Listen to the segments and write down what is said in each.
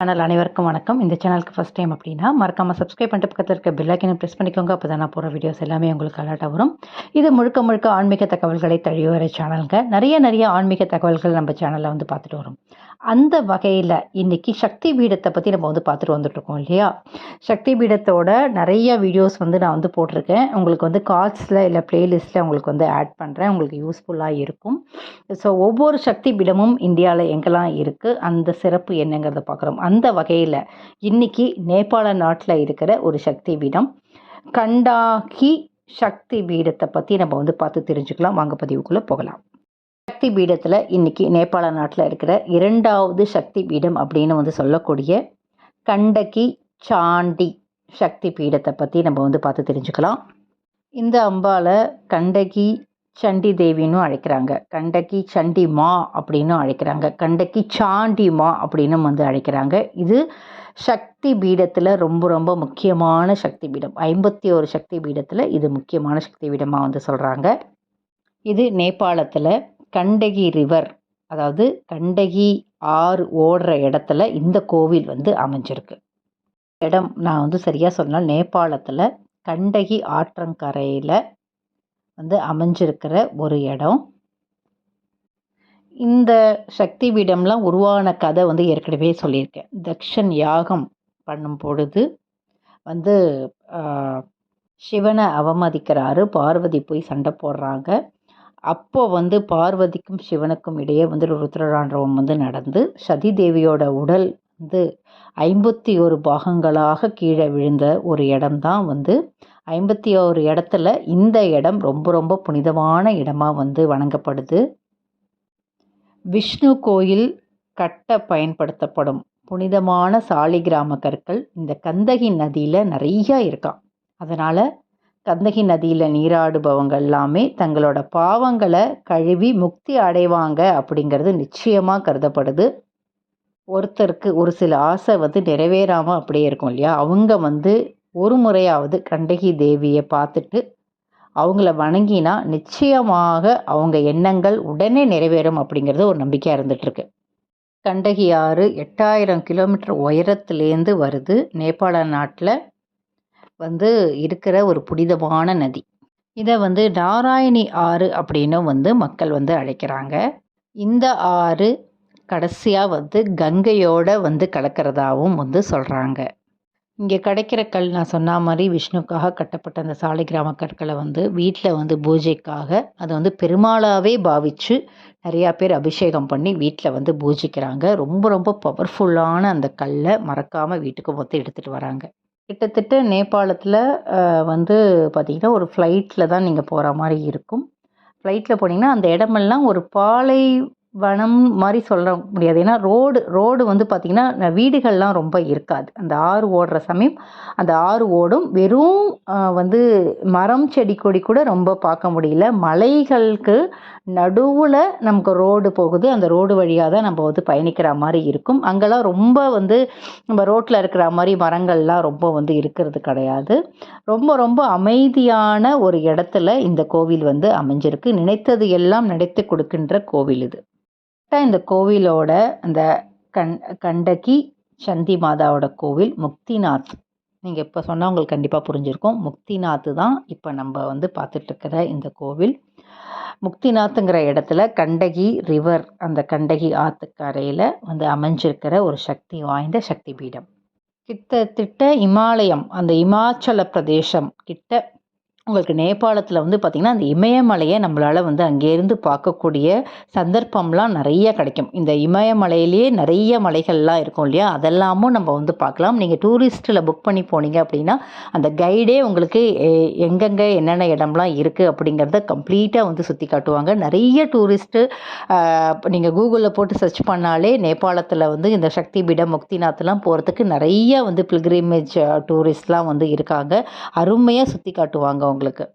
Channel அனைவருக்கும் வணக்கம். இந்த சேனலுக்கு ஃபஸ்ட் டைம் அப்படின்னா மறக்காமல் சப்ஸ்கிரைப் பண்ணிட்டு பக்கத்தில் இருக்க பெல்லைக்கனை ப்ரெஸ் பண்ணிக்கோங்க. அப்போ தான் நான் போகிற வீடியோஸ் எல்லாமே உங்களுக்கு அலர்ட்டாக வரும். இது முழுக்க முழுக்க ஆன்மீக தகவல்களை தழுவி வர சேனலுங்க. நிறைய நிறைய ஆன்மீக தகவல்கள் நம்ம சேனலில் வந்து பார்த்துட்டு வரும். அந்த வகையில் இன்றைக்கி சக்தி பீடத்தை பற்றி நம்ம வந்து பார்த்துட்டு வந்துட்டுருக்கோம் இல்லையா? சக்தி பீடத்தோட நிறைய வீடியோஸ் வந்து நான் வந்து போட்டிருக்கேன். உங்களுக்கு வந்து கார்ட்ஸில் இல்லை ப்ளேலிஸ்ட்டில் உங்களுக்கு வந்து ஆட் பண்ணுறேன் உங்களுக்கு யூஸ்ஃபுல்லாக இருக்கும். ஸோ ஒவ்வொரு சக்தி பீடமும் இந்தியாவில் எங்கெல்லாம் இருக்குது அந்த சிறப்பு என்னங்கிறத பார்க்குறோம். அந்த வகையில் இன்னைக்கு நேபாள நாட்டில் இருக்கிற ஒரு சக்தி பீடம். கண்டாகி சக்தி பீடத்தை பற்றி நம்ம வந்து பார்த்து தெரிஞ்சுக்கலாம். வாங்க பதிவுக்குள்ளே போகலாம். சக்தி பீடத்தில் இன்னைக்கு நேபாள நாட்டில் இருக்கிற இரண்டாவது சக்தி பீடம் அப்படின்னு வந்து சொல்லக்கூடிய கண்டகி சாண்டி சக்தி பீடத்தை பற்றி நம்ம வந்து பார்த்து தெரிஞ்சுக்கலாம். இந்த அம்பாவை கண்டகி சண்டி தேவின்னு அழைக்கிறாங்க. கண்டகி சண்டி மா அப்படின்னும் அழைக்கிறாங்க. கண்டகி சாண்டி மா அப்படின்னும் வந்து அழைக்கிறாங்க. இது சக்தி பீடத்தில் ரொம்ப ரொம்ப முக்கியமான சக்தி பீடம். ஐம்பத்தி ஒரு சக்தி பீடத்தில் இது முக்கியமான சக்தி பீடமாக வந்து சொல்கிறாங்க இது நேபாளத்தில் கண்டகி ரிவர் அதாவது கண்டகி ஆறு ஓடுற இடத்துல இந்த கோவில் வந்து அமைஞ்சிருக்கு. இடம் நான் வந்து சரியாக சொன்னால் நேபாளத்தில் கண்டகி ஆற்றங்கரையில் வந்து அமைஞ்சிருக்கிற ஒரு இடம். இந்த சக்தி பீடம்லாம் உருவான கதை வந்து ஏற்கனவே சொல்லியிருக்கேன். தக்ஷன் யாகம் பண்ணும் பொழுது வந்து சிவனை அவமதிக்கிறாரு. பார்வதி போய் சண்டை போடுறாங்க. அப்போ வந்து பார்வதிக்கும் சிவனுக்கும் இடையே வந்து ருத்ரராண்டவம் வந்து நடந்து சதி தேவியோட உடல் வந்து ஐம்பத்தி ஒரு பாகங்களாக கீழே விழுந்த ஒரு இடம்தான் வந்து ஐம்பத்தி ஒரு இடத்துல இந்த இடம் ரொம்ப ரொம்ப புனிதமான இடமாக வந்து வணங்கப்படுது. விஷ்ணு கோயில் கட்ட பயன்படுத்தப்படும் புனிதமான சாலிகிராம கற்கள் இந்த கந்தகி நதியில் நிறையா இருக்கான் அதனால் கந்தகி நதியில் நீராடுபவங்க எல்லாமே தங்களோட பாவங்களை கழுவி முக்தி அடைவாங்க அப்படிங்கிறது நிச்சயமாக கருதப்படுது. ஒருத்தருக்கு ஒரு சில ஆசை வந்து நிறைவேறாமல் அப்படியே இருக்கும் இல்லையா? அவங்க வந்து ஒரு முறையாவது கண்டகி தேவியை பார்த்துட்டு அவங்கள வணங்கினா நிச்சயமாக அவங்க எண்ணங்கள் உடனே நிறைவேறும் அப்படிங்கிறது ஒரு நம்பிக்கையாக இருந்துகிட்ருக்கு கண்டகி ஆறு எட்டாயிரம் கிலோமீட்டர் உயரத்துலேருந்து வருது. நேபாள நாட்டில் வந்து இருக்கிற ஒரு புனிதமான நதி. இதை வந்து நாராயணி ஆறு அப்படின்னும் வந்து மக்கள் வந்து அழைக்கிறாங்க. இந்த ஆறு கடைசியாக வந்து கங்கையோட வந்து கலக்கிறதாகவும் வந்து சொல்கிறாங்க இங்கே கிடைக்கிற கல் நான் சொன்ன மாதிரி விஷ்ணுக்காக கட்டப்பட்ட அந்த சாலை கிராம கற்களை வந்து வீட்டில் வந்து பூஜைக்காக அதை வந்து பெருமாளாகவே பாவித்து நிறையா பேர் அபிஷேகம் பண்ணி வீட்டில் வந்து பூஜிக்கிறாங்க. ரொம்ப ரொம்ப பவர்ஃபுல்லான அந்த கல்லை மறக்காமல் வீட்டுக்கு மொத்தம் எடுத்துகிட்டு வராங்க. கிட்டத்தட்ட நேபாளத்தில் வந்து பார்த்திங்கன்னா ஒரு ஃப்ளைட்டில் தான் நீங்கள் போகிற மாதிரி இருக்கும். ஃப்ளைட்டில் போனீங்கன்னா அந்த இடமெல்லாம் ஒரு பாலை வனம் மாதிரி சொல்ல முடியாது. ஏன்னா ரோடு ரோடு வந்து பார்த்திங்கன்னா வீடுகள்லாம் ரொம்ப இருக்காது. அந்த ஆறு ஓடுற சமயம் அந்த ஆறு ஓடும் வெறும் வந்து மரம் செடி கொடி கூட ரொம்ப பார்க்க முடியல. மலைகளுக்கு நடுவில் நமக்கு ரோடு போகுது. அந்த ரோடு வழியாக தான் நம்ம வந்து பயணிக்கிற மாதிரி இருக்கும். அங்கெல்லாம் ரொம்ப வந்து நம்ம ரோட்டில் இருக்கிற மாதிரி மரங்கள்லாம் ரொம்ப வந்து இருக்கிறது கிடையாது. ரொம்ப ரொம்ப அமைதியான ஒரு இடத்துல இந்த கோவில் வந்து அமைஞ்சிருக்கு. நினைத்தது எல்லாம் நினைத்து கொடுக்கின்ற கோவில் இது. இந்த கோவிலோட அந்த கண் கண்டகி சந்தி மாதாவோட கோவில் முக்திநாத். நீங்கள் இப்போ சொன்னால் உங்களுக்கு கண்டிப்பாக புரிஞ்சிருக்கும். முக்திநாத் தான் இப்போ நம்ம வந்து பார்த்துட்ருக்கிற இந்த கோவில். முக்திநாத்துங்கிற இடத்துல கண்டகி ரிவர் அந்த கண்டகி ஆற்றுக்கரையில் வந்து அமைஞ்சிருக்கிற ஒரு சக்தி வாய்ந்த சக்தி பீடம் கிட்டத்தட்ட இமாலயம் அந்த இமாச்சல பிரதேசம் கிட்ட உங்களுக்கு நேபாளத்தில் வந்து பார்த்திங்கன்னா அந்த இமயமலையை நம்மளால் வந்து அங்கேருந்து பார்க்கக்கூடிய சந்தர்ப்பம்லாம் நிறைய கிடைக்கும். இந்த இமயமலையிலேயே நிறைய மலைகள்லாம் இருக்கும் இல்லையா? அதெல்லாமும் நம்ம வந்து பார்க்கலாம். நீங்கள் டூரிஸ்ட்டில் புக் பண்ணி போனீங்க அப்படின்னா அந்த கைடே உங்களுக்கு எங்கெங்கே என்னென்ன இடம்லாம் இருக்குது அப்படிங்கிறத கம்ப்ளீட்டாக வந்து சுற்றி காட்டுவாங்க. நிறைய டூரிஸ்ட்டு நீங்கள் கூகுளில் போட்டு சர்ச் பண்ணாலே நேபாளத்தில் வந்து இந்த சக்தி பீடம் முக்திநாத்லாம் போகிறதுக்கு நிறைய வந்து பில்கிரிமேஜ் டூரிஸ்ட்லாம் வந்து இருக்காங்க. அருமையாக சுற்றி காட்டுவாங்க உங்களுக்கு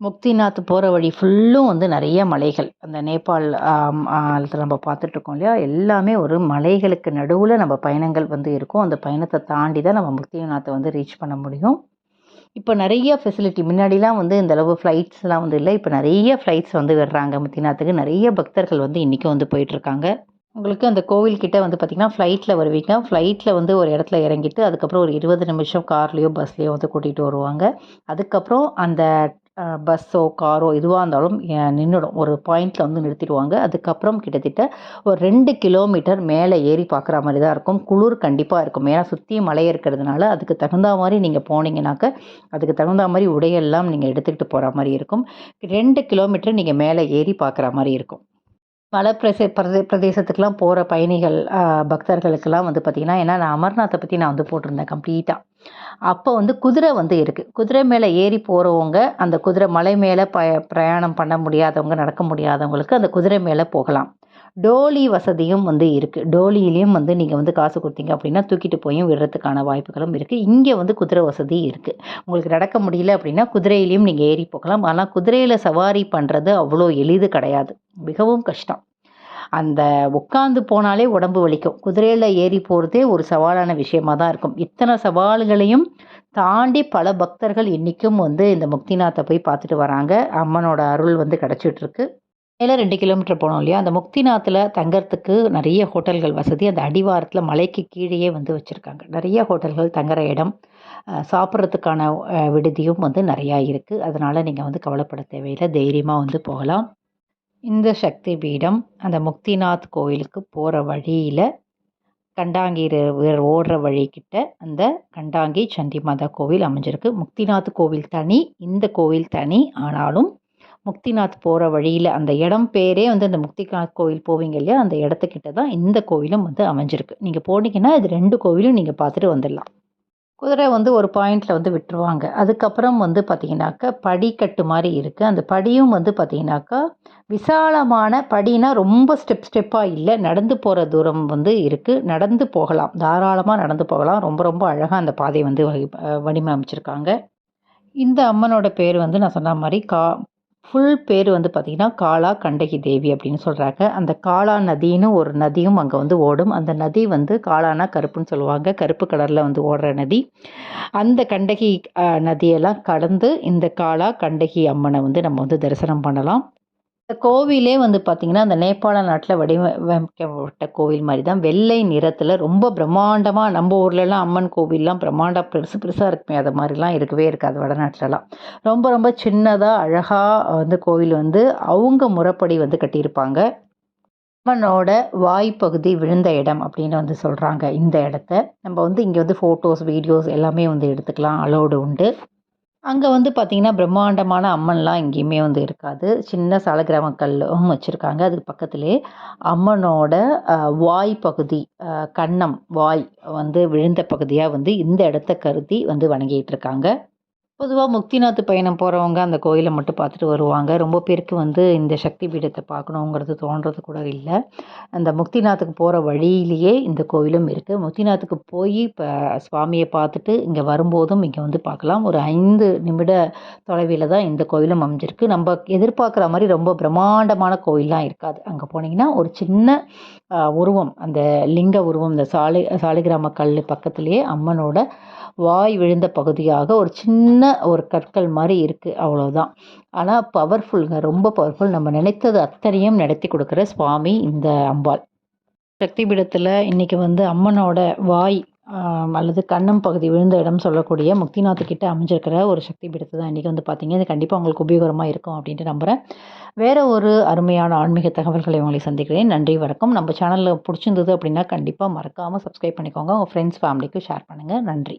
முக்திநாத் போகிற வழி ஃபுல்லும் வந்து நிறைய மலைகள். அந்த நேபாள் நம்ம பார்த்துட்ருக்கோம் இல்லையா? எல்லாமே ஒரு மலைகளுக்கு நடுவில் நம்ம பயணங்கள் வந்து இருக்கும். அந்த பயணத்தை தாண்டி தான் நம்ம முக்திநாத்தை வந்து ரீச் பண்ண முடியும். இப்போ நிறைய ஃபெசிலிட்டி முன்னாடிலாம் வந்து இந்த அளவு ஃப்ளைட்ஸ்லாம் வந்து இல்லை. இப்போ நிறைய ஃப்ளைட்ஸ் வந்து விடுறாங்க முக்திநாத்துக்கு. நிறைய பக்தர்கள் வந்து இன்றைக்கும் வந்து போயிட்டுருக்காங்க. உங்களுக்கு அந்த கோவில்கிட்ட வந்து பார்த்திங்கன்னா ஃப்ளைட்டில் வருவீங்க. ஃப்ளைட்டில் வந்து ஒரு இடத்துல இறங்கிட்டு அதுக்கப்புறம் ஒரு இருபது நிமிஷம் கார்லேயோ பஸ்லேயோ வந்து கூட்டிகிட்டு வருவாங்க. அதுக்கப்புறம் அந்த பஸ்ஸோ காரோ எதுவாக இருந்தாலும் நின்றுடும் ஒரு பாயிண்டில் வந்து நிறுத்திடுவாங்க. அதுக்கப்புறம் கிட்டத்தட்ட ஒரு ரெண்டு கிலோமீட்டர் மேலே ஏறி பார்க்குற மாதிரி தான் இருக்கும். குளிர் கண்டிப்பாக இருக்கும். ஏன்னா சுற்றி மலை இருக்கிறதுனால அதுக்கு தகுந்த மாதிரி நீங்கள் போனீங்கன்னாக்க அதுக்கு தகுந்த மாதிரி உடையெல்லாம் நீங்கள் எடுத்துக்கிட்டு போகிற மாதிரி இருக்கும். ரெண்டு கிலோமீட்டர் நீங்கள் மேலே ஏறி பார்க்குற மாதிரி இருக்கும். மலை பிரசே பிரதே பிரதேசத்துக்கெலாம் போகிற பயணிகள் பக்தர்களுக்கெல்லாம் வந்து பார்த்திங்கன்னா ஏன்னா நான் அமர்நாத்தை பற்றி நான் வந்து போட்டிருந்தேன் கம்ப்ளீட்டாக அப்போ வந்து குதிரை வந்து இருக்குது குதிரை மேலே ஏறி போகிறவங்க அந்த குதிரை மலை மேலே ப பிரயாணம் பண்ண முடியாதவங்க நடக்க முடியாதவங்களுக்கு அந்த குதிரை மேலே போகலாம். டோலி வசதியும் வந்து இருக்குது டோலியிலையும் வந்து நீங்கள் வந்து காசு கொடுத்தீங்க அப்படின்னா தூக்கிட்டு போயும் விடுறதுக்கான வாய்ப்புகளும் இருக்குது இங்கே வந்து குதிரை வசதி இருக்குது உங்களுக்கு நடக்க முடியல அப்படின்னா குதிரையிலையும் நீங்கள் ஏறி போகலாம். ஆனால் குதிரையில் சவாரி பண்ணுறது அவ்வளோ எளிது கிடையாது. மிகவும் கஷ்டம். அந்த உட்காந்து போனாலே உடம்பு வலிக்கும். குதிரையில் ஏறி போகிறதே ஒரு சவாலான விஷயமாக தான் இருக்கும். இத்தனை சவால்களையும் தாண்டி பல பக்தர்கள் இன்றைக்கும் வந்து இந்த முக்திநாத்தை போய் பார்த்துட்டு வராங்க. அம்மனோட அருள் வந்து கிடச்சிட்ருக்கு மேலே ரெண்டு கிலோமீட்டர் போனோம் இல்லையா? அந்த முக்திநாத்தில் தங்கறதுக்கு நிறைய ஹோட்டல்கள் வசதி. அந்த அடிவாரத்தில் மலைக்கு கீழேயே வந்து வச்சுருக்காங்க. நிறைய ஹோட்டல்கள் தங்குற இடம். சாப்பிட்றதுக்கான விடுதியும் வந்து நிறையா இருக்குது அதனால் நீங்கள் வந்து கவலைப்பட தேவையில்லை. தைரியமாக வந்து போகலாம். இந்த சக்தி பீடம் அந்த முக்திநாத் கோவிலுக்கு போகிற வழியில் கண்டாங்கி ஓடுற வழிக்கிட்ட அந்த கண்டாங்கி சண்டி மாதா கோவில் அமைஞ்சிருக்கு. முக்திநாத் கோவில் தனி இந்த கோவில் தனி. ஆனாலும் முக்திநாத் போகிற வழியில் அந்த இடம் பேரே வந்து அந்த முக்திநாத் கோவில் போவீங்க இல்லையா? அந்த இடத்துக்கிட்ட தான் இந்த கோவிலும் வந்து அமைஞ்சிருக்கு. நீங்கள் போனீங்கன்னா இது ரெண்டு கோவிலும் நீங்கள் பார்த்துட்டு வந்துடலாம். குதிரை வந்து ஒரு பாயிண்டில் வந்து விட்டுருவாங்க. அதுக்கப்புறம் வந்து பார்த்தீங்கன்னாக்கா படிக்கட்டு மாதிரி இருக்குது அந்த படியும் வந்து பார்த்தீங்கன்னாக்கா விசாலமான படினா ரொம்ப ஸ்டெப் ஸ்டெப்பாக இல்லை. நடந்து போகிற தூரம் வந்து இருக்குது நடந்து போகலாம். தாராளமாக நடந்து போகலாம். ரொம்ப ரொம்ப அழகாக அந்த பாதை வந்து வடிவமைச்சிருக்காங்க. இந்த அம்மனோட பேர் வந்து நான் சொன்ன மாதிரி கா ஃபுல் பேர் வந்து பார்த்திங்கன்னா காளா கண்டகி தேவி அப்படின்னு சொல்கிறாங்க அந்த காளா நதின்னு ஒரு நதியும் அங்கே வந்து ஓடும். அந்த நதி வந்து காளானா கருப்புன்னு சொல்லுவாங்க. கருப்பு கலரில் வந்து ஓடுற நதி. அந்த கண்டகி நதியெல்லாம் கடந்து இந்த காளா கண்டகி அம்மனை வந்து நம்ம வந்து தரிசனம் பண்ணலாம். இந்த கோவிலே வந்து பார்த்திங்கன்னா அந்த நேபாள நாட்டில் வடிவமைக்கப்பட்ட கோவில் மாதிரி தான் வெள்ளை நிறத்தில் ரொம்ப பிரம்மாண்டமாக நம்ம ஊர்லலாம் அம்மன் கோவில்லாம் பிரம்மாண்டம் பெருசு பெருசாக இருக்குமே அது மாதிரிலாம் இருக்கவே இருக்காது வடநாட்டிலலாம். ரொம்ப ரொம்ப சின்னதாக அழகாக வந்து கோவில் வந்து அவங்க முறைப்படி வந்து கட்டியிருப்பாங்க. அம்மனோட வாய்ப்பகுதி விழுந்த இடம் அப்படின்னு வந்து சொல்கிறாங்க இந்த இடத்த. நம்ம வந்து இங்கே வந்து ஃபோட்டோஸ் வீடியோஸ் எல்லாமே வந்து எடுத்துக்கலாம். அலோடு உண்டு. அங்கே வந்து பார்த்திங்கன்னா பிரம்மாண்டமான அம்மன்லாம் எங்கேயுமே வந்து இருக்காது. சின்ன சாலக்கிராம கல்லும் வச்சுருக்காங்க. அதுக்கு பக்கத்துலேயே அம்மனோட வாய் பகுதி கன்னம் வாய் வந்து விழுந்த பகுதியாக வந்து இந்த இடத்த கருதி வந்து வணங்கிட்டு இருக்காங்க. பொதுவாக முக்திநாத் பயணம் போகிறவங்க அந்த கோயிலை மட்டும் பார்த்துட்டு வருவாங்க. ரொம்ப பேருக்கு வந்து இந்த சக்தி பீடத்தை பார்க்கணுங்கிறது தோன்றது கூட இல்லை. அந்த முக்திநாத்துக்கு போகிற வழியிலேயே இந்த கோவிலும் இருக்குது முக்திநாத்துக்கு போய் இப்போ சுவாமியை பார்த்துட்டு இங்கே வரும்போதும் இங்கே வந்து பார்க்கலாம். ஒரு ஐந்து நிமிட தொலைவில் தான் இந்த கோவிலும் அமைஞ்சிருக்கு. நம்ம எதிர்பார்க்குற மாதிரி ரொம்ப பிரம்மாண்டமான கோயிலெலாம் இருக்காது. அங்கே போனீங்கன்னா ஒரு சின்ன உருவம் அந்த லிங்க உருவம் இந்த சாலை சாலிகிராம கல் பக்கத்துலேயே அம்மனோட வாய் விழுந்த பகுதியாக ஒரு சின்ன ஒரு கற்கள் மாதிரி இருக்குது அவ்வளோதான் ஆனால் பவர்ஃபுல்ங்க ரொம்ப பவர்ஃபுல் நம்ம நினைத்தது அத்தனையும் நடத்தி கொடுக்குற சுவாமி இந்த அம்பாள். சக்தி பீடத்தில் இன்றைக்கி வந்து அம்மனோட வாய் அல்லது கண்ணம் பகுதி விழுந்த இடம் சொல்லக்கூடிய முக்திநாத் கிட்ட அமைஞ்சிருக்கிற ஒரு சக்தி பீடத்தை தான் இன்றைக்கி வந்து பார்த்தீங்க. இது கண்டிப்பாக உங்களுக்கு உபயோகரமாக இருக்கும் அப்படின்ட்டு நம்புகிறேன் வேறு ஒரு அருமையான ஆன்மீக தகவல்களை உங்களை சந்திக்கிறேன். நன்றி வணக்கம். நம்ம சேனலில் பிடிச்சிருந்தது அப்படின்னா கண்டிப்பாக மறக்காமல் சப்ஸ்கிரைப் பண்ணிக்கோங்க. உங்கள் ஃப்ரெண்ட்ஸ் ஃபேமிலிக்கு ஷேர் பண்ணுங்கள் நன்றி.